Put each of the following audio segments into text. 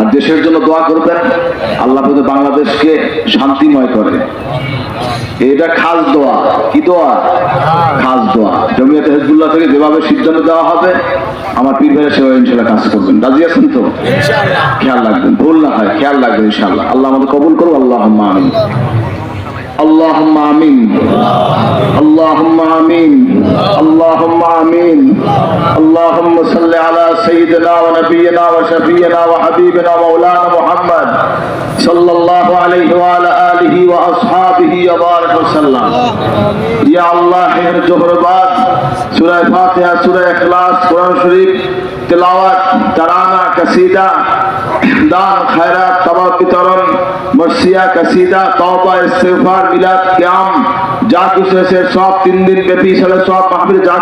আর দেশের জন্য দোয়া করবেন আল্লাহ বাংলাদেশকে শান্তিময় করে। এটা খাস দোয়া। কি দোয়া? খাস দোয়া। জমিয়ত হেজবুল্লাহ থেকে যেভাবে সিদ্ধান্ত দেওয়া হবে আমার পীর ভাইয়ের সেবা ইনশাল্লাহ কাজ করবেন। রাজি আছেন তো? খেয়াল রাখবেন। ভুল না হয় খেয়াল রাখবেন ইনশাল্লাহ আল্লাহ আমাদের কবুল করুন আল্লাহ আমিন। اللهم امين اللهم امين اللهم امين اللهم صل على سيدنا ونبينا وشفينا وحبيبنا مولانا محمد صلى الله عليه وعلى اله واصحابه وبارك وسلم يا الله خير জোহরবাদ সূরা ফাতিহা সূরা ইখলাস কোরআন শরীফ তেলাওয়াত তারানা কাসিদা দান খায়রাত তাবাক বিতরণ মর্সিয়া কাসিদা তওবা ইস্তেগফার মিলাদ কিয়াম যা কিছু হয়েছে সব তিন দিন ব্যাপী সালে সব মাহফিল যা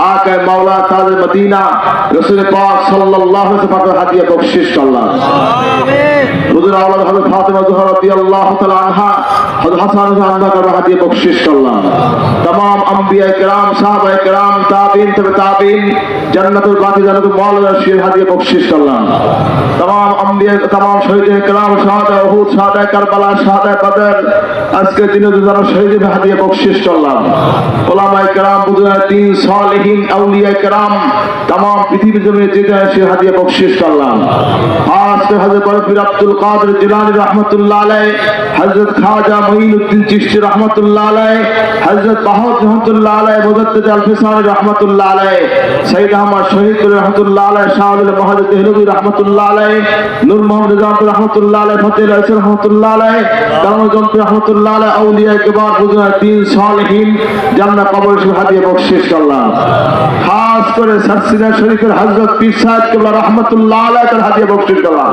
آقا مولا تاج مدینہ رسول پاک صلی اللہ علیہ وسلم ہدیہ بخشش اللہ حضور اولاد حضرت فاطمہ زہرا رضی اللہ تعالی عنہ حضرت حسن رضی اللہ عنہ ہدیہ بخشش اللہ تمام انبیاء کرام صحابہ کرام تابعین تبع تابعین جنت الباقی جنت مولا شیر ہدیہ بخشش اللہ تمام انبیاء تمام شہید کرام شہداء احد شہداء کربلا شہداء بدر আজকে দিনে যারা শহীদ হাদিয়া বকশিস করলাম ওলামায়ে کرام বুজুর্গ তিন সালেহী আউলিয়া কেরাম তাম পৃথিবীর জন্য যেতে সে হাতিয়া বকশিস করলাম। হযরত বরফির আব্দুল কাদের জিলানী রহমাতুল্লাহ আলাইহি, হযরত খাজা মঈনুদ্দিন চিশতি রহমাতুল্লাহ আলাইহি, হযরত বাহাউদ রহমাতুল্লাহ আলাইহি মুজাদ্দিদ আল ফিসানি রহমাতুল্লাহ আলাইহি সৈয়দ আহমদ শহীদ রহমাতুল্লাহ আলাইহি শাহুল মহাজিদ দেহলভী রহমাতুল্লাহ আলাইহি, নূর মোহাম্মদ জামাত রহমাতুল্লাহ আলাইহি, ফতেহ রাসূল রহমাতুল্লাহ আলাইহি কালাম জমত রহমাতুল্লাহ আলাইহি আউলিয়া কিবার বুজুর্গিন সালেহিন জান্নাত কবর হাদিয়া বকশিশ আল্লাহ খাস করে সারসিনা শরীফের হযরত পীর সাহেব কিবলা রহমাতুল্লাহ আলাইহি তার হাদিয়া আল্লাহ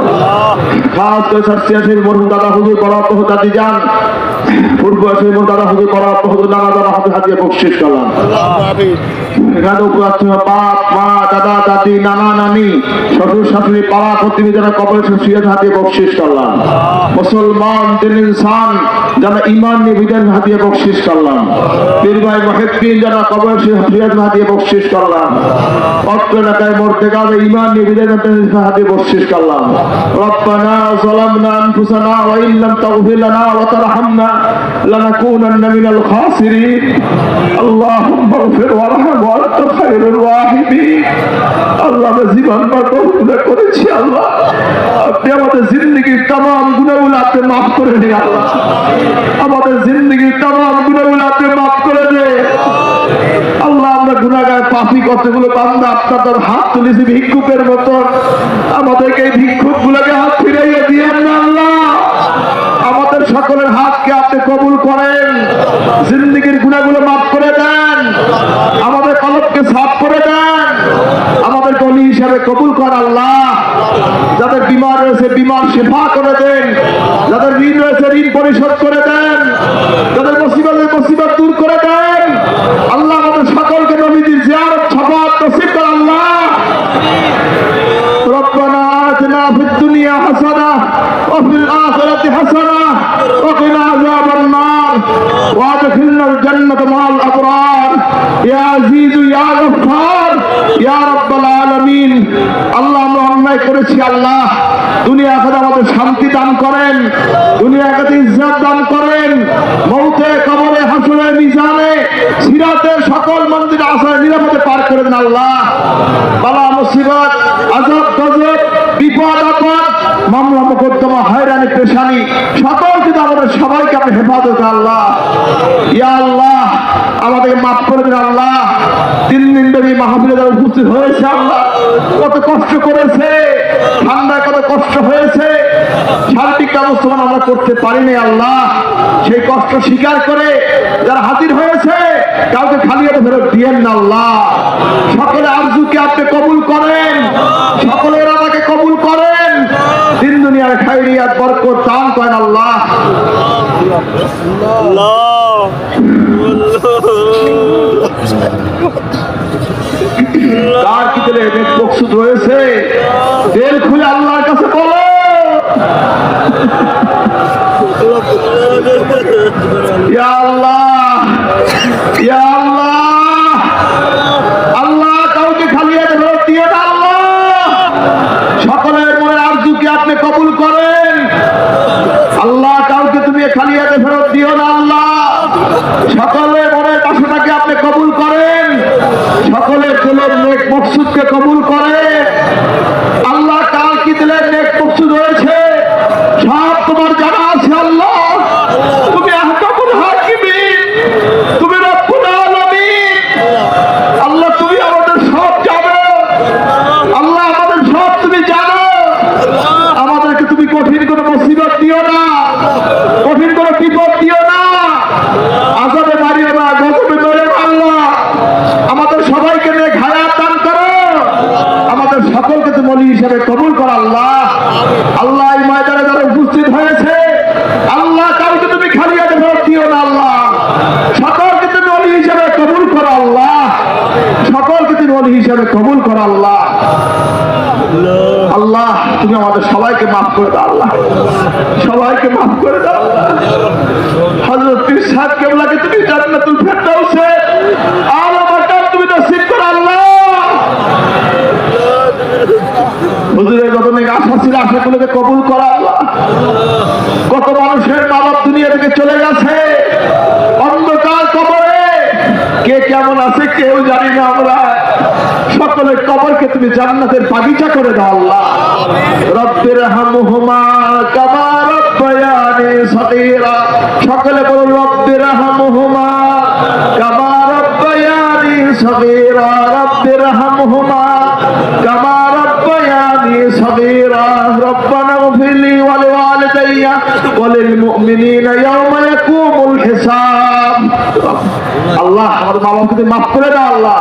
মুসলমান, দিন, ইনসান, যারা ইমান নিয়ে বিধান হাতিয়ে বকশিস করলাম। পীর ভাই মহিদ্দিন যারা কবর সুসিয়ত হাতিয়ে বকশিস করলাম। অত্র এলাকায় মরতে গাবে ইমান নিয়ে বিধান হাতিয়ে বকশিস করলাম। রব্বানা ظلمنا انفسنا وان لم تغفر لنا وترحمنا لنكونن من الخاسرين اللهم اغفر وارحم وانت خير الراحمين আল্লাহ আমরা জীবন গুণা করেছি আল্লাহ আপনি আমাদের জিন্দগির তাম গুণাগুলো আপনি মাফ করে দিন আল্লাহ আমাদের জিন্দগির তাম গুণাগুলো আপনি মাফ করে দে আল্লাহ আমরা গুণাগার পাপি কতগুলো বান্দা আপনার তোর হাত তুলেছি ভিক্ষুকের মতন? আমাদেরকে এই ভিক্ষুক গুলোকে حسنة وفي الآخرة حسنة وقنا عذاب النار وادخلنا الجنة مع الأبرار يا عزيز يا غفار يا رب العالمين আল্লাহ আমরা অন্যায় করেছি আল্লাহ দুনিয়া আখেরাতে আমাদের শান্তি দান করেন দুনিয়া আখেরাতে ইজ্জত দান করেন মৌতে কবরে হাসরে মিজানে সিরাতে সকল মন্দির আসায় নিরাপদে পার করে দেন আল্লাহ বালা মুসিবত আজাব গজব বিপদ মামলা মোকদ্দমা, হয়রানি, পেশানি আমাদের সবাইকে হেফাজত আল্লাহ। ইয়া আল্লাহ, আমাদেরকে মাফ করে দিন, আল্লাহ। তিন দিন ধরে মাহফিলে উপস্থিত হয়েছে, আল্লাহ, কত কষ্ট করেছে, ঠান্ডায় কত কষ্ট হয়েছে। শারীরিক ব্যবস্থা আমরা করতে পারিনি আল্লাহ। সেই কষ্ট স্বীকার করে যারা হাজির হয়েছে কাউকে খালি হাতে ফেরত দিয়েন না আল্লাহ। সকলে আরজুকে আপনি কবুল করেন। সকলের আমাকে কবুল করেন। দিন দুনিয়ার খাইরিয়াত বরকত দান করেন আল্লাহ। কার কি দিলে মকসুদ রয়েছে? দিল খুলে আল্লাহর কাছে বলো। ইয়া আল্লাহ করেন। আল্লাহ, কাউকে তুমি খালি হাতে ফেরত দিও না, আল্লাহ। সকলের মনের বাসনাকে আপনি কবুল করেন। সকলের কোন মকসুদকে কবুল করেন আল্লাহ কার কি দিলের নেক মকসুদ হয়েছে সব তোমার জানা আছে আল্লাহ তুমি আহকামুল হাকিমিন তুমি রব্বুল আলামিন আল্লাহ তুমি আমাদের সব জানো আল্লাহ আমাদের সব তুমি জানো আমাদেরকে তুমি কঠিন কোনো মুসিবত দিও না কঠিন কোনো বিপদ দিও না আজাবে মারিও না গজবে মেরে না আল্লাহ আমাদের সবাইকে নিয়ে ঘায়াত দান করো আমাদের সকলকে তুমি অলি হিসেবে কবুল করো আল্লাহ আল্লাহ এই ময়দানে যারা উপস্থিত হয়েছে আল্লাহ কাউকে তুমি খালি হাতে ফেরত দিও না আল্লাহ সকলকে তুমি অলি হিসেবে কবুল করো আল্লাহ সকলকে তুমি অলি হিসেবে কবুল করো আল্লাহ আল্লাহ তুমি আমাদের সবাইকে মাফ করে দাও আল্লাহ সবাইকে মাফ করে দাও। হযরত পীর সাহেব কেবলাকে তুমি জান্নাতুল ফেরদাউসে? আলা মাকাম তুমি নসিব করো আল্লাহ। হুজুরের যত আশা ছিল, আশাগুলোকে কবুল করা কত মানুষের মা বাপ দুনিয়া থেকে চলে গেছে। অন্ধকার কবরে কে কেমন আছে কেউ জানি না আমরা। সকলের কবরকে তুমি জান্নাতের বাগিচা করে দাও আল্লাহ। রব্বির হামহুমা কামা রব্বায়ানি সাগীরা। সকলে বলো, রব্বির হামহুমা কামা রব্বায়ানি সাগীরা। রব্বির হামহুমা কামা রব্বায়ানি সাগীরা। রব্বানা গফিরলি ওয়া ওয়ালিল মুমিনিনা ইয়াউম আমাদের মা বাবাকে মাফ করে দাও আল্লাহ।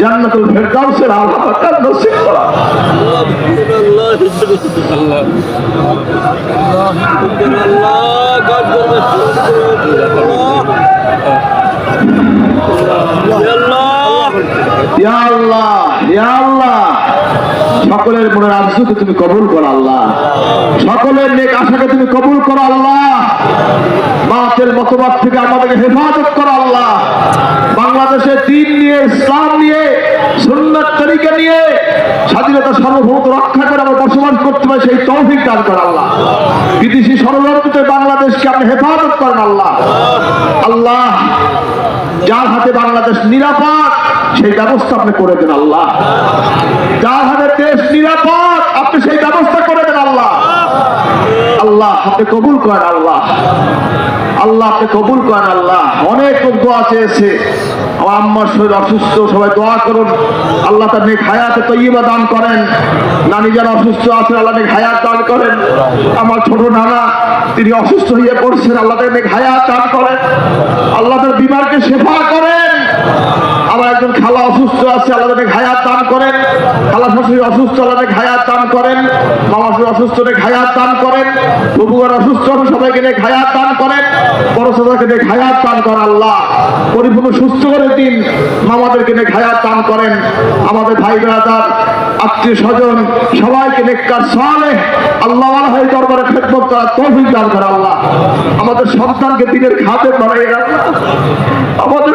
জান্নাতুল ফেরদাউসের আল্লাহ নসিব করো। সকলের মনের আরজুকে তুমি কবুল করো আল্লাহ। সকলের নেক আশাকে তুমি কবুল করো আল্লাহ। মাতের মতবাদ থেকে আমাদেরকে হেফাজত করো আল্লাহ। বাংলাদেশে দিন নিয়ে, ইসলাম নিয়ে, সুন্নাত তরিকা নিয়ে স্বাধীনতা সার্বভৌমত্ব রক্ষা করে আমরা বসবাস করতে পারি, সেই তৌফিক দান করো আল্লাহ। বিদেশি ষড়যন্ত্রে বাংলাদেশকে আপনি হেফাজত করেন আল্লাহ। আল্লাহ, যার হাতে বাংলাদেশ নিরাপদ, সেই ব্যবস্থা আপনি করে দেন আল্লাহ। যার হাতে দেশ নিরাপদ, আপনি সেই ব্যবস্থা করে আল্লাহ আপনি কবুল করেন আল্লাহ। আল্লাহ আপনি কবুল করেন আল্লাহ। অনেক দোয়া চেয়েছে। আমার আম্মার শরীর অসুস্থ, সবাই দোয়া করুন। আল্লাহ তার নেক হায়াতে তৈবা দান করেন। নানি যারা অসুস্থ আছেন, আল্লাহ নেক হায়াত দান করেন। আমার ছোট নানা, তিনি অসুস্থ হয়ে পড়ছেন, আল্লাহ তাকে নেক হায়াত দান করেন। আল্লাহ তার বিমারকে সেবা করেন। আমার একজন খালা অসুস্থ আছে দান করেন। খালা শাশুড়ি অসুস্থ দান করেন। মামা অসুস্থ দান করেন। অসুস্থ সবাইকে দান করেন। বড় হায়াত দান করেন আল্লাহ। পরিপূর্ণ সুস্থ করে দিন, মামাদেরকে দান করেন। আমাদের ভাই বেড়াদার আত্মীয় স্বজন, সবাইকে নেককার সালে আল্লাহ হয়ে দরবারে খেদমত করা দান করে আল্লাহ। আমাদের সন্তানকে দিনের খাতে বানাই আল্লাহ আমাদের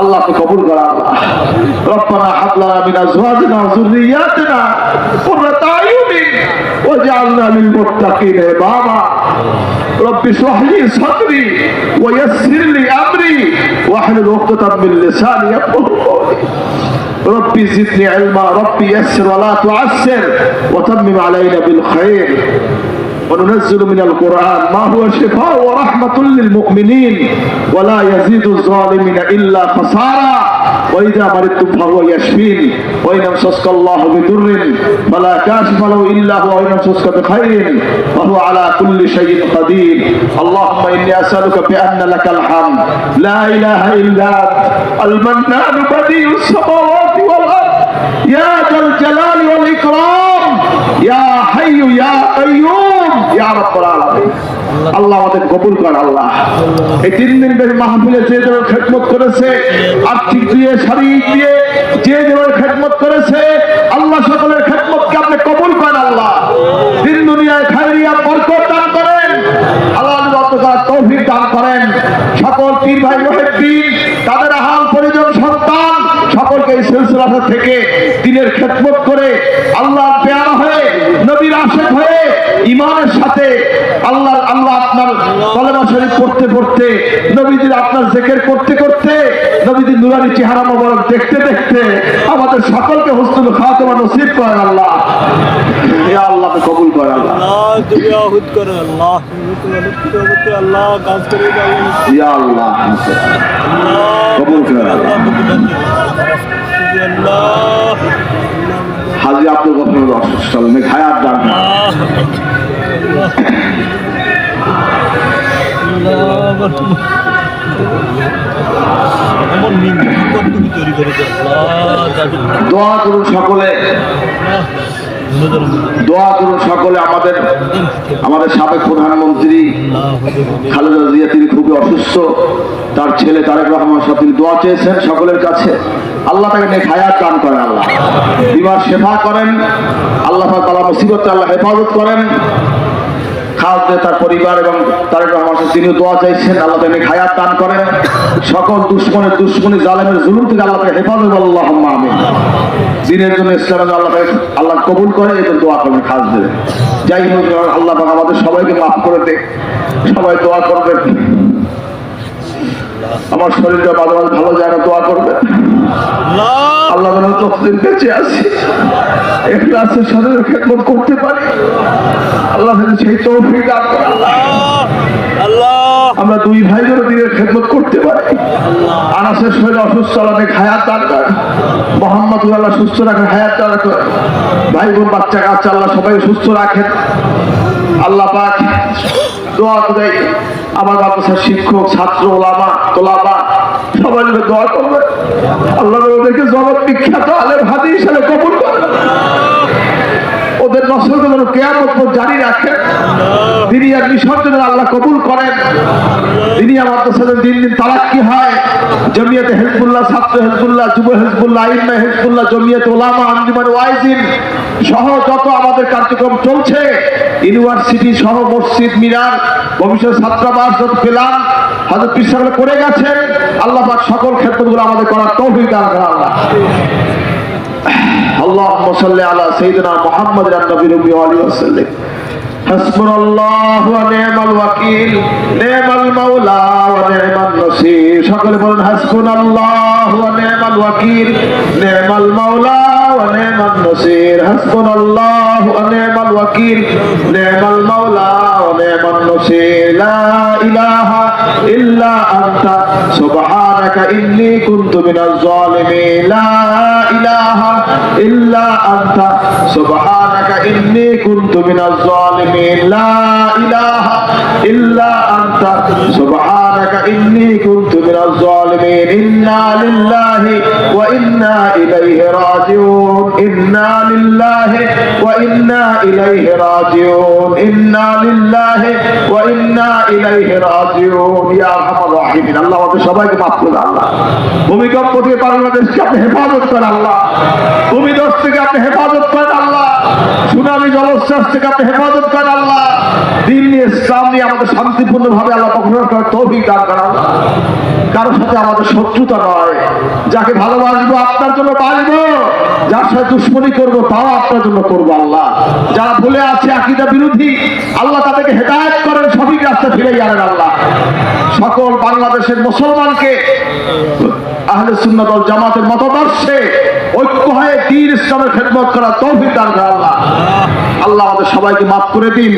আল্লাহ তো কবুল করা আল্লাহ রব্বানা হাব লানা মিন আজওয়াজিনা ওয়া যুররিয়াতিনা قرة أعين واجعلنا للمتقين إماما رب اشرح لي صدري ويسر لي أمري واحلل عقدة من لساني يفقهوا قولي ربي زدني علما ربي يسر ولا تعسر وتمم علينا بالخير وننزل من القرآن ما هو شفاء ورحمة للمؤمنين ولا يزيد الظالمين إلا خسارا وإذا مرضت فهو يشفيني وإن أمسسك الله بضر فلا كاشف له إلا هو. وإن أمسسك بخير وهو على كل شيء قدير. اللهم إني أسألك بأن لك الحمد. لا إله إلا أنت. المنان بديع السماوات والأرض. يا ذا الجلال والإكرام. আল্লাহ খেদমত আপনি কবুল করেন আল্লাহ। দিন দুনিয়ায় দান করেন আল্লাহ দান করেন। সকল পীর ভাই তাদের হাল পরিজন সন্তান, সকলকে এই সিলসিলা থেকে দিনের খেদমত করে আল্লাহ পেয়ারা হয়ে নবীর আশেক হয়ে ইমানের সাথে আল্লাহ আল্লাহ আপনার কলেমা শরীফ পড়তে পড়তে নবীদের আপনার জেকের করতে করতে নবীদের নুরানি চেহারা মোবারক দেখতে দেখতে আমাদের সকলকে হুসনুল খাতমা নসিব করেন আল্লাহ ইয়া আল্লাহ কবুল করো আল্লাহ করে আল্লাহ কবুল আল্লাহ আল্লাহ হাজি আব্দুল গফর অসুস্থ মেঘ হায়াত দান করেন। এমন বিপদ তুমি তৈরি করে দাও আল্লাহ দাদু দোয়া করুন সকলে। দোয়া করুন সকলে আমাদের আমাদের সাবেক প্রধানমন্ত্রী খালেদা জিয়া, তিনি খুবই অসুস্থ। তার ছেলে তারেক রহমান সাহেব তিনি দোয়া চেয়েছেন সকলের কাছে। আল্লাহ তাকে নেক হায়াত দান করেন আল্লাহ। বিমার সেবা করেন, আল্লাহ তালা মুসিবত আল্লাহ হেফাজত করেন। দিয়ে তার পরিবার এবং তারেক রহমান তিনিও দোয়া চাইছেন, আল্লাহ তাকে হায়াত দান করেন। সকল দুশ্মনের দুশ্মনী জালেমের জুলুম থেকে আল্লাহ তাকে হেফাজত আল্লাহ আমিন। দিনের জন্য ইসলামের আল্লাহ তাকে আল্লাহ কবুল করে, এই দোয়া করবেন খাস দেবে যাই হোক, আল্লাহ আমাদের সবাইকে মাফ করে দে। সবাই দোয়া করবেন। আমার শরীরটা মাঝে মাঝে ভালো যায় না দোয়া করবেন আল্লাহ যেন ততদিন বেঁচে আছি একটু আছে শরীরের খেদমত করতে পারি। আল্লাহ সেই তৌফিক দান। আল্লাহ। আমরা দুই ভাই যেন দিনের খেদমত করতে পারি। আনাসের শরীর অসুস্থ আল্লাহ হায়াত দান করেন মোহাম্মদ আল্লাহ সুস্থ রাখেন হায়াত দান করেন ভাই বোন বাচ্চা কাচ্চা আল্লাহ সবাই সুস্থ রাখেন। আল্লাহ পাক দোয়া করে আমার বাচ্চা শিক্ষক, ছাত্র, ওলামা, তোলামা, সবাই মিলে দোয়া করবে। আল্লাহ ওদেরকে জগৎ বিখ্যাত, আলেম হাদি হিসাবে কবুল করবে। ওদের নসলকে যেন কেয়ামত জারি রাখেন দিনিয়ার বিসর্জনের আল্লাহ কবুল করেন। দিনিয়া মাদ্রাসাদের দিন দিন তালাক কি হয়। জমিয়তে হেজবুল্লাহ, ছাত্র হেজবুল্লাহ, যুব হেজবুল্লাহ আইনমা হেজবুল্লাহ, জমিয়ত ওলামা, আঞ্জুমান, ওয়াইজিন সহ যত আমাদের কার্যক্রম চলছে, ইউনিভার্সিটি সহ মসজিদ, মিনার ভবিষ্যৎ ছাত্রাবাস যত পেলাম হয়তো পিসাগুলো করে গেছেন, আল্লাহ সকল ক্ষেত্রগুলো আমাদের করার তৌফিক দান আল্লাহ। اللهم صل على سيدنا محمد النبي الأمي وعليه وسلم حسبنا الله ونعم الوكيل نعم المولى ونعم النصير সকলে বলুন حسبنا الله ونعم الوكيل نعم المولى ونعم النصير حسبنا الله ونعم الوكيل نعم المولى ونعم النصير لا إله إلا أنت سبحانك إني كنت من الظالمين لا ইলাহা ইল্লা سبحانك إني كنت من الظالمين إنا لله وإنا إليه راجعون إنا لله وإنا إليه راجعون إنا لله وإنا إليه راجعون يا أرحم الراحمين الله আমাদের সবাইকে মাফ করে আল্লাহ ভূমিকম্প থেকে বাংলাদেশকে আপনি হেফাজত করেন আল্লাহ ভূমিদস্ত থেকে আপনি হেফাজত করেন আল্লাহ সুনামি জলোচ্ছ্বাস থেকে আপনি হেফাজত করেন আল্লাহ। দিন নিয়ে ইসলাম নিয়ে আমাদের শান্তিপূর্ণ ভাবে আল্লাহ কখনো তৌফিক দান করেন আল্লাহ। কারোর সাথে আমাদের শত্রুতা নয়। যাকে ভালোবাসবো আপনার জন্য বাঁচবো। যার সাথে দুশ্মনী করব, তাও আপনার জন্য করব আল্লাহ। যারা ভুলে আছে, আকিদা বিরোধী, আল্লাহ তাদেরকে হেদায়ত করেন, সঠিক রাস্তা ফিরে যাবেন আল্লাহ। সকল বাংলাদেশের মুসলমানকে, আহলে সুন্নাত ওয়াল জামাতের মতাদর্শে, ঐক্য হয়ে তীর ইসলামের খেদমত করা তৌফিক দান আল্লাহ। আল্লাহ আমাদের সবাইকে মাফ করে দিন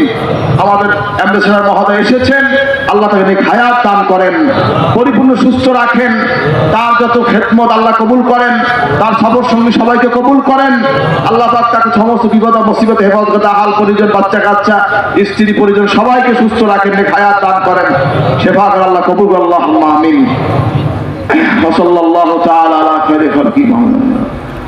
আমাদের অ্যাম্বাসেডার মহোদয় এসেছেন আল্লাহ তাকে নেক হায়াত দান করেন পরিপূর্ণ সুস্থ রাখেন তার যত খেদমত আল্লাহ কবুল করেন তার সবর সঙ্গী সবাইকে কবুল করেন আল্লাহ পাক তাকে সমস্ত বিপদ মুসিবত হেফাজত করে হাল পরিজন বাচ্চা কাচ্চা স্ত্রী পরিজন সবাইকে সুস্থ রাখেন নেক হায়াত দান করেন সেবা করে আল্লাহ কবুল করে আল্লাহ আমিন وصلى الله تعالى على خير خلقه محمد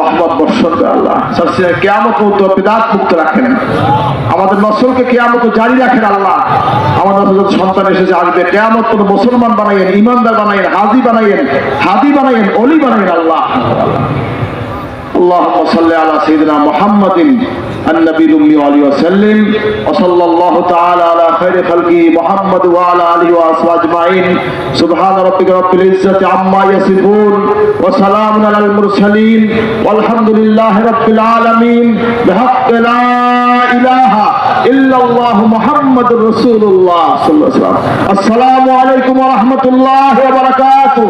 রহমত বর্ষণ আল্লাহ। কেয়ামত মুক্ত বেদাত মুক্ত আমাদের নসলকে মুসলমান বানাইয়েন ইমানদার বানাইয়েন, হাজি বানাইয়েন, হাদি বানাইয়েন অলি বানাইয়েন আল্লাহ। আল্লাহ সাল্লাহ আলা সঈদিনা মোহাম্মদিন النبي الأمي عليه وسلم وصلى الله تعالى على خير خلقه محمد وعلى آله وأصحابه أجمعين سبحان ربك رب العزة عما يصفون وسلام على المرسلين والحمد لله رب العالمين بحق لا إله إلا الله محمد رسول الله صلى الله عليه وسلم السلام عليكم ورحمة الله وبركاته